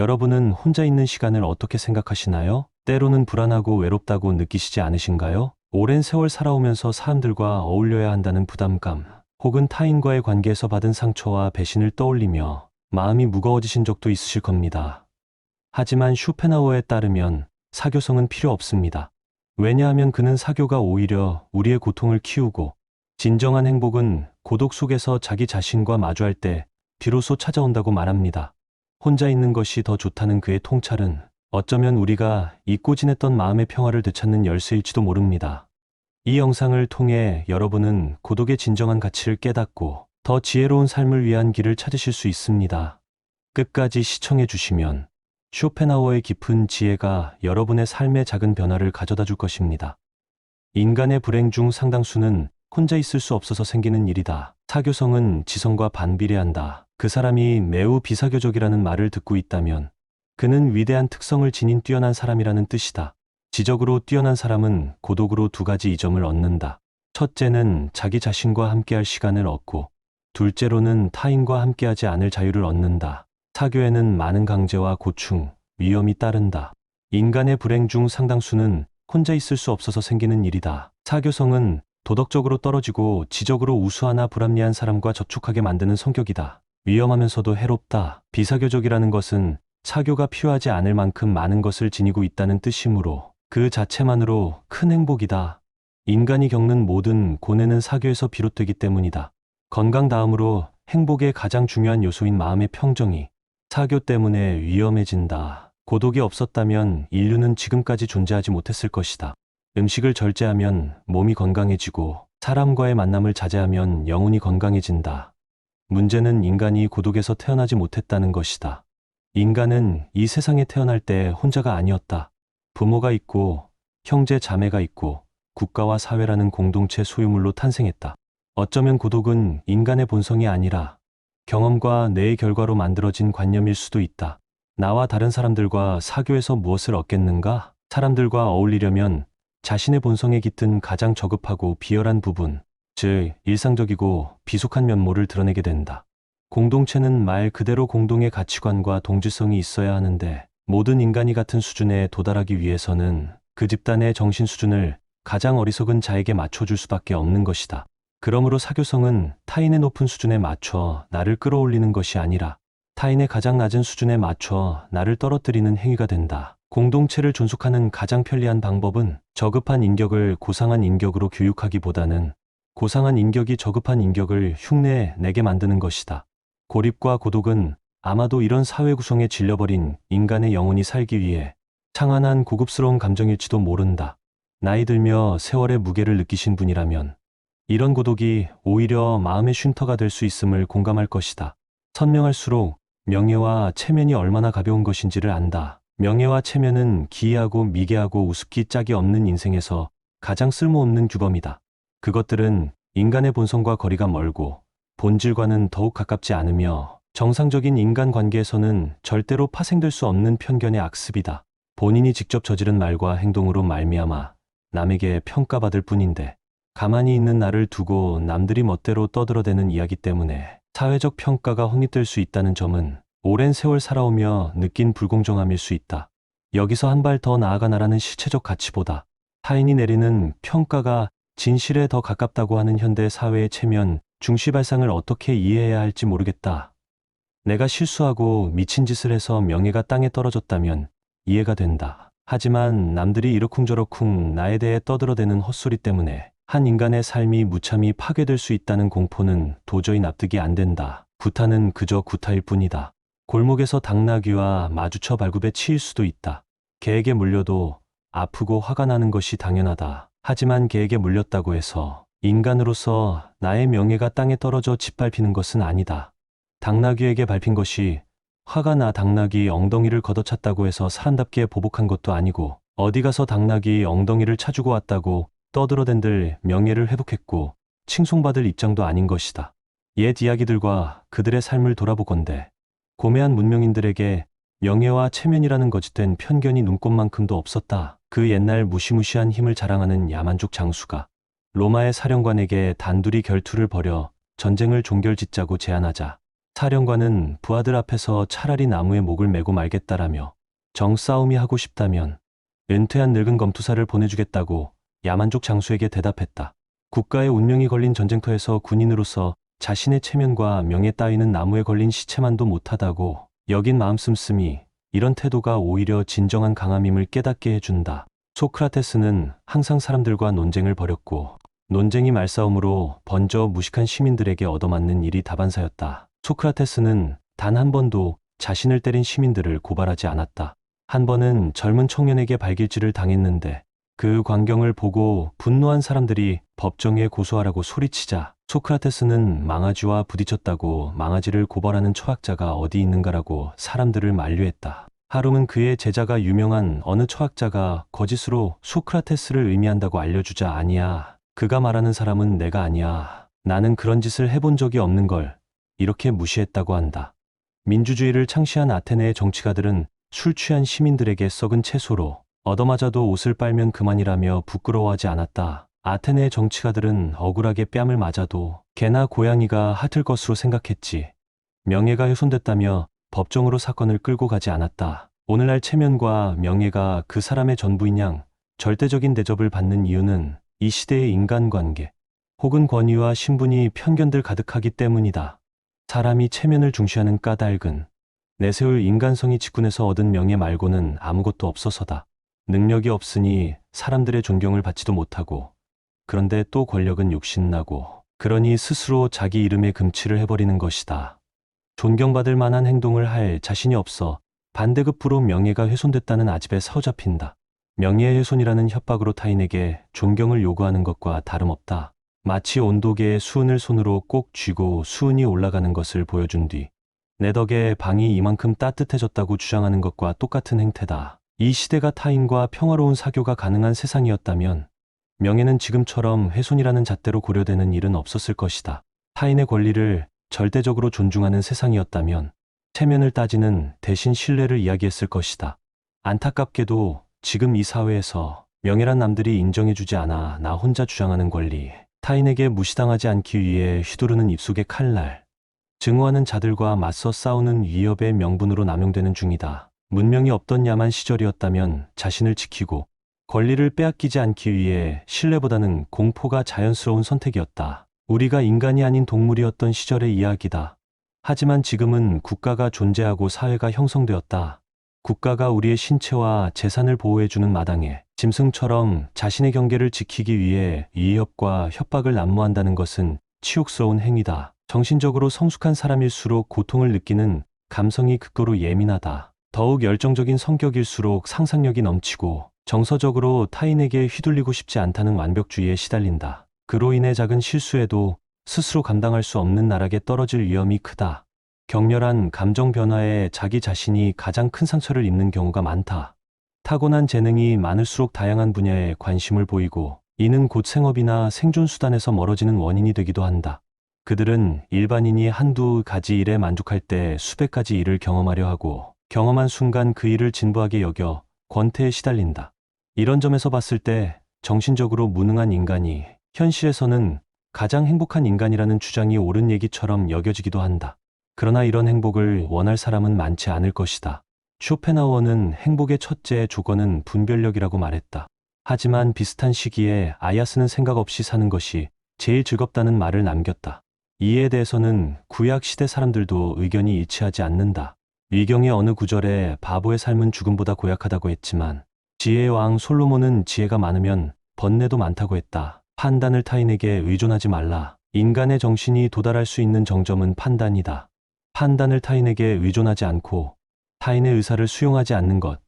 여러분은 혼자 있는 시간을 어떻게 생각하시나요? 때로는 불안하고 외롭다고 느끼시지 않으신가요? 오랜 세월 살아오면서 사람들과 어울려야 한다는 부담감, 혹은 타인과의 관계에서 받은 상처와 배신을 떠올리며 마음이 무거워지신 적도 있으실 겁니다. 하지만 슈펜하우어에 따르면 사교성은 필요 없습니다. 왜냐하면 그는 사교가 오히려 우리의 고통을 키우고 진정한 행복은 고독 속에서 자기 자신과 마주할 때 비로소 찾아온다고 말합니다. 혼자 있는 것이 더 좋다는 그의 통찰은 어쩌면 우리가 잊고 지냈던 마음의 평화를 되찾는 열쇠일지도 모릅니다. 이 영상을 통해 여러분은 고독의 진정한 가치를 깨닫고 더 지혜로운 삶을 위한 길을 찾으실 수 있습니다. 끝까지 시청해 주시면 쇼펜하우어의 깊은 지혜가 여러분의 삶의 작은 변화를 가져다 줄 것입니다. 인간의 불행 중 상당수는 혼자 있을 수 없어서 생기는 일이다. 사교성은 지성과 반비례한다. 그 사람이 매우 비사교적이라는 말을 듣고 있다면 그는 위대한 특성을 지닌 뛰어난 사람이라는 뜻이다. 지적으로 뛰어난 사람은 고독으로 두 가지 이점을 얻는다. 첫째는 자기 자신과 함께할 시간을 얻고, 둘째로는 타인과 함께하지 않을 자유를 얻는다. 사교에는 많은 강제와 고충, 위험이 따른다. 인간의 불행 중 상당수는 혼자 있을 수 없어서 생기는 일이다. 사교성은 도덕적으로 떨어지고 지적으로 우수하나 불합리한 사람과 접촉하게 만드는 성격이다. 위험하면서도 해롭다. 비사교적이라는 것은 사교가 필요하지 않을 만큼 많은 것을 지니고 있다는 뜻이므로 그 자체만으로 큰 행복이다. 인간이 겪는 모든 고뇌는 사교에서 비롯되기 때문이다. 건강 다음으로 행복의 가장 중요한 요소인 마음의 평정이 사교 때문에 위험해진다. 고독이 없었다면 인류는 지금까지 존재하지 못했을 것이다. 음식을 절제하면 몸이 건강해지고 사람과의 만남을 자제하면 영혼이 건강해진다. 문제는 인간이 고독에서 태어나지 못했다는 것이다. 인간은 이 세상에 태어날 때 혼자가 아니었다. 부모가 있고 형제 자매가 있고 국가와 사회라는 공동체 소유물로 탄생했다. 어쩌면 고독은 인간의 본성이 아니라 경험과 뇌의 결과로 만들어진 관념일 수도 있다. 나와 다른 사람들과 사교에서 무엇을 얻겠는가? 사람들과 어울리려면 자신의 본성에 깃든 가장 저급하고 비열한 부분, 즉 일상적이고 비속한 면모를 드러내게 된다. 공동체는 말 그대로 공동의 가치관과 동질성이 있어야 하는데 모든 인간이 같은 수준에 도달하기 위해서는 그 집단의 정신 수준을 가장 어리석은 자에게 맞춰줄 수밖에 없는 것이다. 그러므로 사교성은 타인의 높은 수준에 맞춰 나를 끌어올리는 것이 아니라 타인의 가장 낮은 수준에 맞춰 나를 떨어뜨리는 행위가 된다. 공동체를 존속하는 가장 편리한 방법은 저급한 인격을 고상한 인격으로 교육하기보다는 고상한 인격이 저급한 인격을 흉내 내게 만드는 것이다. 고립과 고독은 아마도 이런 사회 구성에 질려버린 인간의 영혼이 살기 위해 창안한 고급스러운 감정일지도 모른다. 나이 들며 세월의 무게를 느끼신 분이라면 이런 고독이 오히려 마음의 쉼터가 될 수 있음을 공감할 것이다. 선명할수록 명예와 체면이 얼마나 가벼운 것인지를 안다. 명예와 체면은 기이하고 미개하고 우습기 짝이 없는 인생에서 가장 쓸모없는 규범이다. 그것들은 인간의 본성과 거리가 멀고 본질과는 더욱 가깝지 않으며 정상적인 인간 관계에서는 절대로 파생될 수 없는 편견의 악습이다. 본인이 직접 저지른 말과 행동으로 말미암아 남에게 평가받을 뿐인데 가만히 있는 나를 두고 남들이 멋대로 떠들어대는 이야기 때문에 사회적 평가가 확립될 수 있다는 점은 오랜 세월 살아오며 느낀 불공정함일 수 있다. 여기서 한 발 더 나아가 나라는 실체적 가치보다 타인이 내리는 평가가 진실에 더 가깝다고 하는 현대 사회의 체면, 중시발상을 어떻게 이해해야 할지 모르겠다. 내가 실수하고 미친 짓을 해서 명예가 땅에 떨어졌다면 이해가 된다. 하지만 남들이 이러쿵저러쿵 나에 대해 떠들어대는 헛소리 때문에 한 인간의 삶이 무참히 파괴될 수 있다는 공포는 도저히 납득이 안 된다. 구타는 그저 구타일 뿐이다. 골목에서 당나귀와 마주쳐 발굽에 치일 수도 있다. 개에게 물려도 아프고 화가 나는 것이 당연하다. 하지만 개에게 물렸다고 해서 인간으로서 나의 명예가 땅에 떨어져 짓밟히는 것은 아니다. 당나귀에게 밟힌 것이 화가 나 당나귀 엉덩이를 걷어찼다고 해서 사람답게 보복한 것도 아니고 어디 가서 당나귀 엉덩이를 차주고 왔다고 떠들어댄들 명예를 회복했고 칭송받을 입장도 아닌 것이다. 옛 이야기들과 그들의 삶을 돌아보건대 고매한 문명인들에게 명예와 체면이라는 거짓된 편견이 눈꼽만큼도 없었다. 그 옛날 무시무시한 힘을 자랑하는 야만족 장수가 로마의 사령관에게 단둘이 결투를 벌여 전쟁을 종결짓자고 제안하자 사령관은 부하들 앞에서 차라리 나무에 목을 메고 말겠다라며 정싸움이 하고 싶다면 은퇴한 늙은 검투사를 보내주겠다고 야만족 장수에게 대답했다. 국가의 운명이 걸린 전쟁터에서 군인으로서 자신의 체면과 명예 따위는 나무에 걸린 시체만도 못하다고 여긴 마음 씀씀이 이런 태도가 오히려 진정한 강함임을 깨닫게 해준다. 소크라테스는 항상 사람들과 논쟁을 벌였고 논쟁이 말싸움으로 번져 무식한 시민들에게 얻어맞는 일이 다반사였다. 소크라테스는 단 한 번도 자신을 때린 시민들을 고발하지 않았다. 한 번은 젊은 청년에게 발길질을 당했는데 그 광경을 보고 분노한 사람들이 법정에 고소하라고 소리치자 소크라테스는 망아지와 부딪혔다고 망아지를 고발하는 초학자가 어디 있는가라고 사람들을 만류했다. 하rum은 그의 제자가 유명한 어느 초학자가 거짓으로 소크라테스를 의미한다고 알려주자 아니야. 그가 말하는 사람은 내가 아니야. 나는 그런 짓을 해본 적이 없는 걸 이렇게 무시했다고 한다. 민주주의를 창시한 아테네의 정치가들은 술 취한 시민들에게 썩은 채소로 얻어맞아도 옷을 빨면 그만이라며 부끄러워하지 않았다. 아테네의 정치가들은 억울하게 뺨을 맞아도 개나 고양이가 핫을 것으로 생각했지. 명예가 훼손됐다며 법정으로 사건을 끌고 가지 않았다. 오늘날 체면과 명예가 그 사람의 전부인 양 절대적인 대접을 받는 이유는 이 시대의 인간관계 혹은 권위와 신분이 편견들 가득하기 때문이다. 사람이 체면을 중시하는 까닭은 내세울 인간성이 직군에서 얻은 명예 말고는 아무것도 없어서다. 능력이 없으니 사람들의 존경을 받지도 못하고 그런데 또 권력은 욕심나고 그러니 스스로 자기 이름에 금치를 해버리는 것이다. 존경받을 만한 행동을 할 자신이 없어 반대급부로 명예가 훼손됐다는 아집에 사로잡힌다. 명예의 훼손이라는 협박으로 타인에게 존경을 요구하는 것과 다름없다. 마치 온도계의 수은을 손으로 꼭 쥐고 수은이 올라가는 것을 보여준 뒤 내 덕에 방이 이만큼 따뜻해졌다고 주장하는 것과 똑같은 행태다. 이 시대가 타인과 평화로운 사교가 가능한 세상이었다면 명예는 지금처럼 훼손이라는 잣대로 고려되는 일은 없었을 것이다. 타인의 권리를 절대적으로 존중하는 세상이었다면 체면을 따지는 대신 신뢰를 이야기했을 것이다. 안타깝게도 지금 이 사회에서 명예란 남들이 인정해주지 않아 나 혼자 주장하는 권리, 타인에게 무시당하지 않기 위해 휘두르는 입속의 칼날, 증오하는 자들과 맞서 싸우는 위협의 명분으로 남용되는 중이다. 문명이 없던 야만 시절이었다면 자신을 지키고 권리를 빼앗기지 않기 위해 신뢰보다는 공포가 자연스러운 선택이었다. 우리가 인간이 아닌 동물이었던 시절의 이야기다. 하지만 지금은 국가가 존재하고 사회가 형성되었다. 국가가 우리의 신체와 재산을 보호해주는 마당에 짐승처럼 자신의 경계를 지키기 위해 위협과 협박을 난무한다는 것은 치욕스러운 행위다. 정신적으로 성숙한 사람일수록 고통을 느끼는 감성이 극도로 예민하다. 더욱 열정적인 성격일수록 상상력이 넘치고 정서적으로 타인에게 휘둘리고 싶지 않다는 완벽주의에 시달린다. 그로 인해 작은 실수에도 스스로 감당할 수 없는 나락에 떨어질 위험이 크다. 격렬한 감정 변화에 자기 자신이 가장 큰 상처를 입는 경우가 많다. 타고난 재능이 많을수록 다양한 분야에 관심을 보이고 이는 곧 생업이나 생존 수단에서 멀어지는 원인이 되기도 한다. 그들은 일반인이 한두 가지 일에 만족할 때 수백 가지 일을 경험하려 하고 경험한 순간 그 일을 진부하게 여겨 권태에 시달린다. 이런 점에서 봤을 때 정신적으로 무능한 인간이 현실에서는 가장 행복한 인간이라는 주장이 옳은 얘기처럼 여겨지기도 한다. 그러나 이런 행복을 원할 사람은 많지 않을 것이다. 쇼펜하우어는 행복의 첫째 조건은 분별력이라고 말했다. 하지만 비슷한 시기에 아야스는 생각 없이 사는 것이 제일 즐겁다는 말을 남겼다. 이에 대해서는 구약 시대 사람들도 의견이 일치하지 않는다. 위경의 어느 구절에 바보의 삶은 죽음보다 고약하다고 했지만 지혜의 왕 솔로몬은 지혜가 많으면 번뇌도 많다고 했다. 판단을 타인에게 의존하지 말라. 인간의 정신이 도달할 수 있는 정점은 판단이다. 판단을 타인에게 의존하지 않고 타인의 의사를 수용하지 않는 것.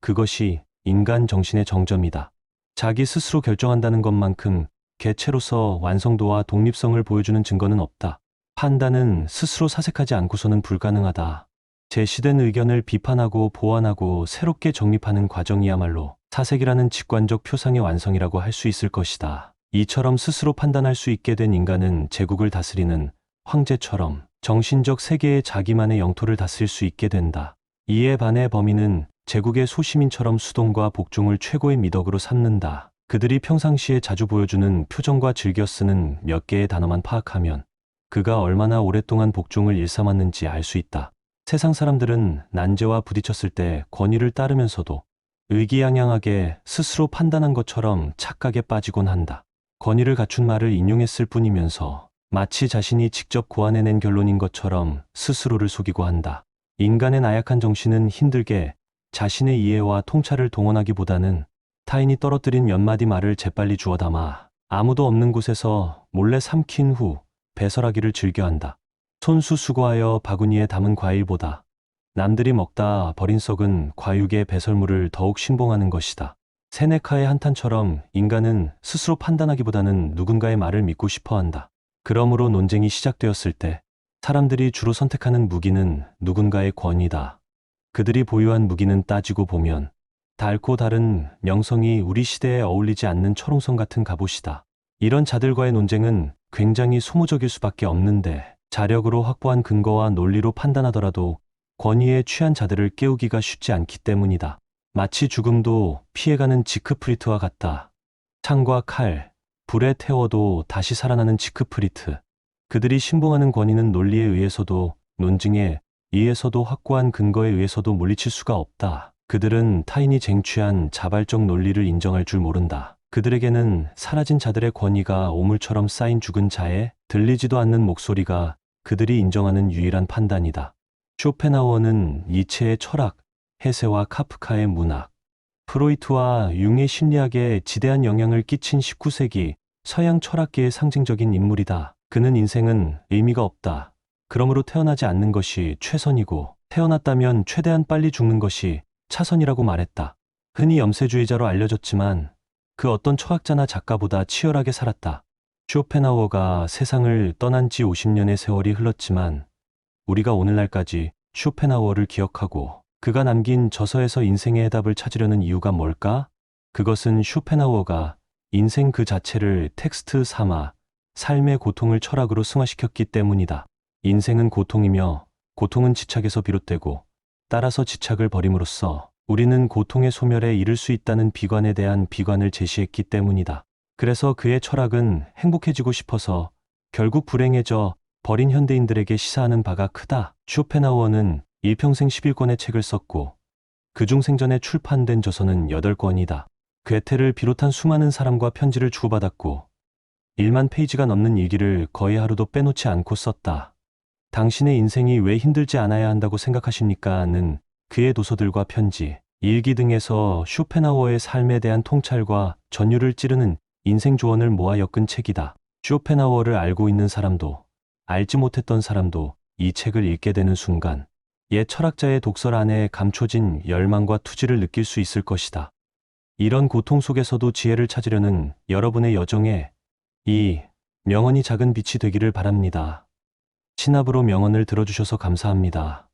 그것이 인간 정신의 정점이다. 자기 스스로 결정한다는 것만큼 개체로서 완성도와 독립성을 보여주는 증거는 없다. 판단은 스스로 사색하지 않고서는 불가능하다. 제시된 의견을 비판하고 보완하고 새롭게 정립하는 과정이야말로 사색이라는 직관적 표상의 완성이라고 할 수 있을 것이다. 이처럼 스스로 판단할 수 있게 된 인간은 제국을 다스리는 황제처럼 정신적 세계의 자기만의 영토를 다스릴 수 있게 된다. 이에 반해 범인은 제국의 소시민처럼 수동과 복종을 최고의 미덕으로 삼는다. 그들이 평상시에 자주 보여주는 표정과 즐겨 쓰는 몇 개의 단어만 파악하면 그가 얼마나 오랫동안 복종을 일삼았는지 알 수 있다. 세상 사람들은 난제와 부딪혔을 때 권위를 따르면서도 의기양양하게 스스로 판단한 것처럼 착각에 빠지곤 한다. 권위를 갖춘 말을 인용했을 뿐이면서 마치 자신이 직접 고안해낸 결론인 것처럼 스스로를 속이고 한다. 인간의 나약한 정신은 힘들게 자신의 이해와 통찰을 동원하기보다는 타인이 떨어뜨린 몇 마디 말을 재빨리 주워 담아 아무도 없는 곳에서 몰래 삼킨 후 배설하기를 즐겨한다. 손수 수고하여 바구니에 담은 과일보다 남들이 먹다 버린 썩은 과육의 배설물을 더욱 신봉하는 것이다. 세네카의 한탄처럼 인간은 스스로 판단하기보다는 누군가의 말을 믿고 싶어 한다. 그러므로 논쟁이 시작되었을 때 사람들이 주로 선택하는 무기는 누군가의 권위다. 그들이 보유한 무기는 따지고 보면 달고 다른 명성이 우리 시대에 어울리지 않는 철옹성 같은 갑옷이다. 이런 자들과의 논쟁은 굉장히 소모적일 수밖에 없는데 자력으로 확보한 근거와 논리로 판단하더라도 권위에 취한 자들을 깨우기가 쉽지 않기 때문이다. 마치 죽음도 피해가는 지크프리트와 같다. 창과 칼, 불에 태워도 다시 살아나는 지크프리트. 그들이 신봉하는 권위는 논리에 의해서도 논증에 의해서도 확고한 근거에 의해서도 물리칠 수가 없다. 그들은 타인이 쟁취한 자발적 논리를 인정할 줄 모른다. 그들에게는 사라진 자들의 권위가 오물처럼 쌓인 죽은 자의 들리지도 않는 목소리가 그들이 인정하는 유일한 판단이다. 쇼펜하우어는 이체의 철학, 해세와 카프카의 문학, 프로이트와 융의 심리학에 지대한 영향을 끼친 19세기 서양 철학계의 상징적인 인물이다. 그는 인생은 의미가 없다. 그러므로 태어나지 않는 것이 최선이고 태어났다면 최대한 빨리 죽는 것이 차선이라고 말했다. 흔히 염세주의자로 알려졌지만 그 어떤 철학자나 작가보다 치열하게 살았다. 쇼펜하우어가 세상을 떠난 지 50년의 세월이 흘렀지만 우리가 오늘날까지 쇼펜하우어를 기억하고 그가 남긴 저서에서 인생의 해답을 찾으려는 이유가 뭘까? 그것은 쇼펜하우어가 인생 그 자체를 텍스트 삼아 삶의 고통을 철학으로 승화시켰기 때문이다. 인생은 고통이며 고통은 지착에서 비롯되고 따라서 지착을 버림으로써 우리는 고통의 소멸에 이를 수 있다는 비관에 대한 비관을 제시했기 때문이다. 그래서 그의 철학은 행복해지고 싶어서 결국 불행해져 버린 현대인들에게 시사하는 바가 크다. 쇼펜하우어는 일평생 11권의 책을 썼고 그중 생전에 출판된 저서는 8권이다. 괴테를 비롯한 수많은 사람과 편지를 주고받았고 1만 페이지가 넘는 일기를 거의 하루도 빼놓지 않고 썼다. 당신의 인생이 왜 힘들지 않아야 한다고 생각하십니까? 는 그의 도서들과 편지, 일기 등에서 쇼펜하우어의 삶에 대한 통찰과 전율을 찌르는 인생 조언을 모아 엮은 책이다. 쇼펜하우어를 알고 있는 사람도 알지 못했던 사람도 이 책을 읽게 되는 순간 옛 철학자의 독설 안에 감춰진 열망과 투지를 느낄 수 있을 것이다. 이런 고통 속에서도 지혜를 찾으려는 여러분의 여정에 이 명언이 작은 빛이 되기를 바랍니다. 신압으로 명언을 들어주셔서 감사합니다.